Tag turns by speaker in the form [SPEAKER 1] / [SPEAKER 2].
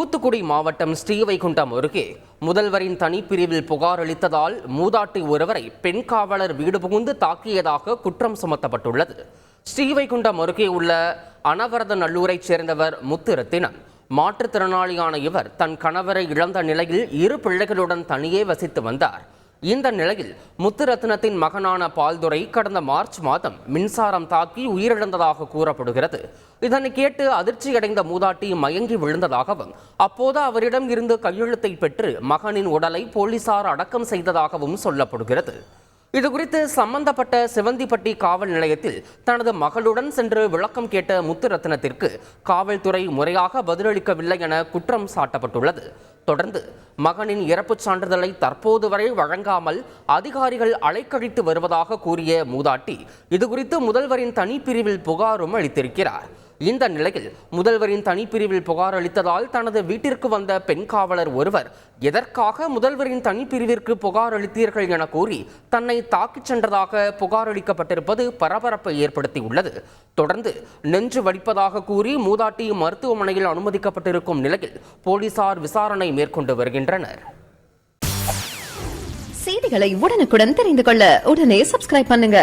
[SPEAKER 1] தூத்துக்குடி மாவட்டம் ஸ்ரீவைகுண்டம் அருகே முதல்வரின் தனிப்பிரிவில் புகார் அளித்ததால் மூதாட்டி ஒருவரை பெண் காவலர் வீடு புகுந்து தாக்கியதாக குற்றம் சுமத்தப்பட்டுள்ளது. ஸ்ரீவைகுண்டம் அருகே உள்ள அனவரத நல்லூரைச் சேர்ந்தவர் முத்துரத்தினம். மாற்றுத்திறனாளியான இவர் தன் கணவரை இழந்த நிலையில் இரு பிள்ளைகளுடன் தனியே வசித்து வந்தார். இந்த நிலையில் முத்துரத்னத்தின் மகனான பால்துரை கடந்த மார்ச் மாதம் மின்சாரம் தாக்கி உயிரிழந்ததாக கூறப்படுகிறது. இதனை கேட்டு அதிர்ச்சியடைந்த மூதாட்டி மயங்கி விழுந்ததாகவும் அப்போது அவரிடம் இருந்து கையெழுத்தை பெற்று மகனின் உடலை போலீசார் அடக்கம் செய்ததாகவும் சொல்லப்படுகிறது. இதுகுறித்து சம்பந்தப்பட்ட சிவந்திப்பட்டி காவல் நிலையத்தில் தனது மகளுடன் சென்று விளக்கம் கேட்ட முத்துரத்னத்திற்கு காவல்துறை முறையாக பதிலளிக்கவில்லை என குற்றம் சாட்டப்பட்டுள்ளது. தொடர்ந்து மகனின் இறப்புச் சான்றிதழை தற்போது வரை வழங்காமல் அதிகாரிகள் அலைக்கழித்து வருவதாக கூறிய மூதாட்டி இதுகுறித்து முதல்வரின் தனிப்பிரிவில் புகாரும் அளித்திருக்கிறார். இந்த நிலையில் முதல்வரின் தனிப்பிரிவில் புகார் அளித்ததால் தனது வீட்டிற்கு வந்த பெண் காவலர் ஒருவர் எதற்காக முதல்வரின் தனிப்பிரிவிற்கு புகார் அளித்தீர்கள் என கூறி தன்னை தாக்கிச் சென்றதாக புகார் அளிக்கப்பட்டிருப்பது பரபரப்பை ஏற்படுத்தியுள்ளது. தொடர்ந்து நெஞ்சு வடிப்பதாக கூறி மூதாட்டி மருத்துவமனையில் அனுமதிக்கப்பட்டிருக்கும் நிலையில் போலீசார் விசாரணை மேற்கொண்டு வருகின்றனர்.
[SPEAKER 2] செய்திகளை உடனுக்குடன் தெரிந்து கொள்ள உடனே சப்ஸ்கிரைப் பண்ணுங்க.